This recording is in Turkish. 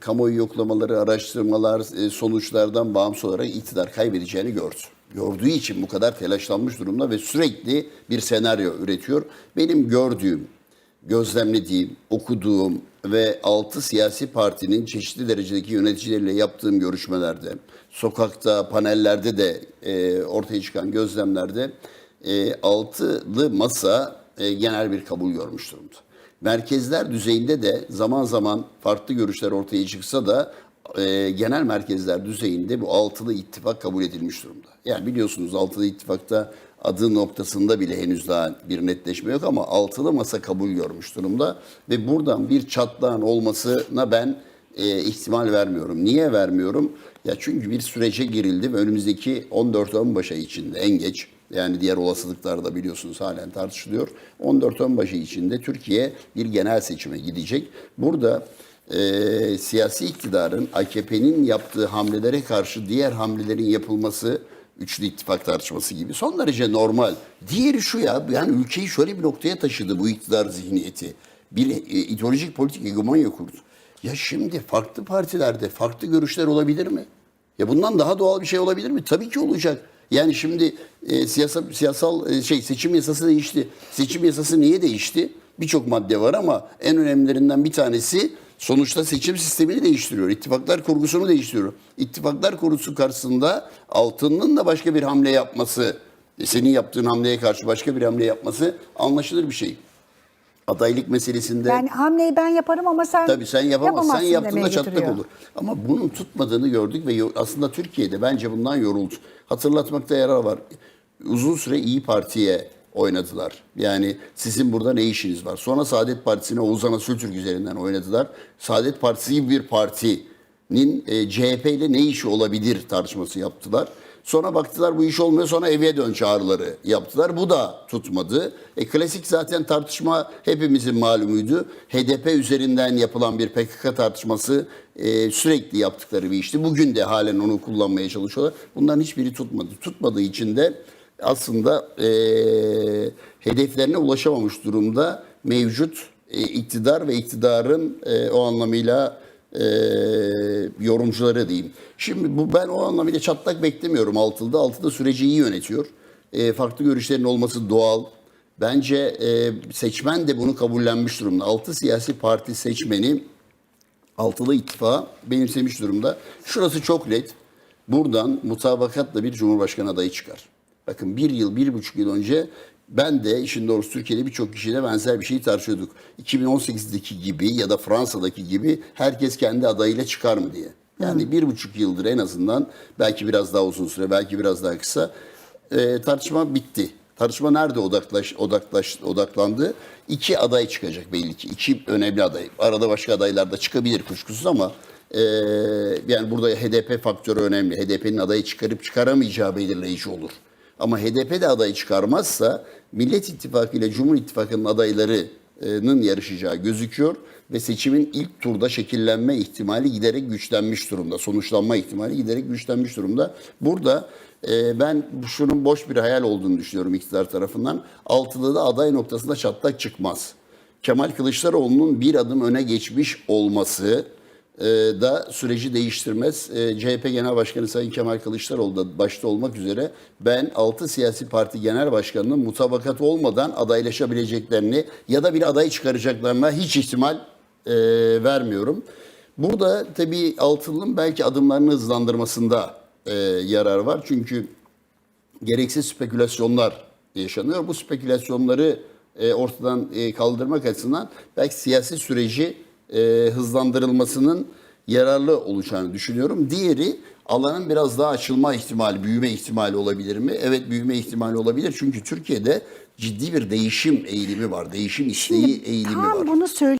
kamuoyu yoklamaları, araştırmalar, e, sonuçlardan bağımsız olarak iktidar kaybedeceğini gördü. Gördüğü için bu kadar telaşlanmış durumda ve sürekli bir senaryo üretiyor. Benim gördüğüm, gözlemlediğim, okuduğum ve altı siyasi partinin çeşitli derecedeki yöneticileriyle yaptığım görüşmelerde, sokakta, panellerde de e, ortaya çıkan gözlemlerde e, altılı masa e, genel bir kabul görmüş durumda. Merkezler düzeyinde de zaman zaman farklı görüşler ortaya çıksa da e, genel merkezler düzeyinde bu altılı ittifak kabul edilmiş durumda. Yani biliyorsunuz altılı ittifakta adı noktasında bile henüz daha bir netleşme yok ama altılı masa kabul görmüş durumda ve buradan bir çatlağın olmasına ben e, ihtimal vermiyorum. Niye vermiyorum? Ya çünkü bir sürece girildi ve önümüzdeki 14-15 ay içinde en geç yani diğer olasılıklar da biliyorsunuz halen tartışılıyor. 14-15 ay içinde Türkiye bir genel seçime gidecek. Burada e, siyasi iktidarın AKP'nin yaptığı hamlelere karşı diğer hamlelerin yapılması üçlü ittifak tartışması gibi son derece normal. Diğeri şu ya yani ülkeyi şöyle bir noktaya taşıdı bu iktidar zihniyeti. Bir e, ideolojik politik hegemonya kurdu. Ya şimdi farklı partilerde farklı görüşler olabilir mi? Ya bundan daha doğal bir şey olabilir mi? Tabii ki olacak. Yani şimdi e, siyasal siyasal e, şey seçim yasası değişti. Seçim yasası niye değişti? Birçok madde var ama en önemlilerinden bir tanesi sonuçta seçim sistemini değiştiriyor. İttifaklar kurgusunu değiştiriyor. İttifaklar kurgusu karşısında altının da başka bir hamle yapması, e, senin yaptığın hamleye karşı başka bir hamle yapması anlaşılır bir şey. Adaylık meselesinde Yani hamleyi ben yaparım ama sen Tabii sen yapamazsan yapamazsın yaptığında çatlak olur. Ama bunun tutmadığını gördük ve aslında Türkiye'de bence bundan yoruldu. Hatırlatmakta yarar var. Uzun süre İyi Parti'ye oynadılar. Yani sizin burada ne işiniz var? Sonra Saadet Partisi'ne Oğuzhan Asültürk üzerinden oynadılar. Saadet Partisi bir partinin e, CHP ile ne işi olabilir tartışması yaptılar. Sonra baktılar bu iş olmuyor sonra eve dön çağrıları yaptılar. Bu da tutmadı. E, klasik zaten tartışma hepimizin malumuydu. HDP üzerinden yapılan bir PKK tartışması e, sürekli yaptıkları bir işti. Bugün de halen onu kullanmaya çalışıyorlar. Bunların hiçbiri tutmadı. Tutmadığı için de aslında e, hedeflerine ulaşamamış durumda mevcut e, iktidar ve iktidarın e, o anlamıyla e, yorumcuları diyeyim. Şimdi bu ben o anlamıyla çatlak beklemiyorum Altılı'da. Altılı süreci iyi yönetiyor. E, farklı görüşlerin olması doğal. Bence e, seçmen de bunu kabullenmiş durumda. Altı siyasi parti seçmeni altılı ittifağı benimsemiş durumda. Şurası çok net. Buradan mutabakatla bir cumhurbaşkanı adayı çıkar. Bakın bir yıl, bir buçuk yıl önce ben de işin doğrusu Türkiye'de birçok kişiyle benzer bir şeyi tartışıyorduk. 2018'deki gibi ya da Fransa'daki gibi herkes kendi adayıyla çıkar mı diye. Yani bir buçuk yıldır en azından belki biraz daha uzun süre belki biraz daha kısa e, tartışma bitti. Tartışma nerede odaklaş, odaklaş, odaklandı? İki aday çıkacak belli ki. İki önemli aday. Arada başka adaylar da çıkabilir kuşkusuz ama e, yani burada HDP faktörü önemli. HDP'nin adayı çıkarıp çıkaramayacağı belirleyici olur. Ama HDP de adayı çıkarmazsa Millet İttifakı ile Cumhur İttifakı'nın adaylarının yarışacağı gözüküyor ve seçimin ilk turda şekillenme ihtimali giderek güçlenmiş durumda. Sonuçlanma ihtimali giderek güçlenmiş durumda. Burada e, ben şunun boş bir hayal olduğunu düşünüyorum iktidar tarafından. Altılı'da aday noktasında çatlak çıkmaz. Kemal Kılıçdaroğlu'nun bir adım öne geçmiş olması da süreci değiştirmez. E, CHP Genel Başkanı Sayın Kemal Kılıçdaroğlu da başta olmak üzere ben 6 siyasi parti genel başkanının mutabakat olmadan adaylaşabileceklerini ya da bir aday çıkaracaklarına hiç ihtimal e, vermiyorum. Burada tabii Altılı'nın belki adımlarını hızlandırmasında e, yarar var. Çünkü gereksiz spekülasyonlar yaşanıyor. Bu spekülasyonları e, ortadan kaldırmak açısından belki siyasi süreci e, hızlandırılmasının yararlı olacağını düşünüyorum. Diğeri alanın biraz daha açılma ihtimali, büyüme ihtimali olabilir mi? Evet büyüme ihtimali olabilir. Çünkü Türkiye'de ciddi bir değişim eğilimi var. Değişim isteği eğilimi Tam var. bunu söyle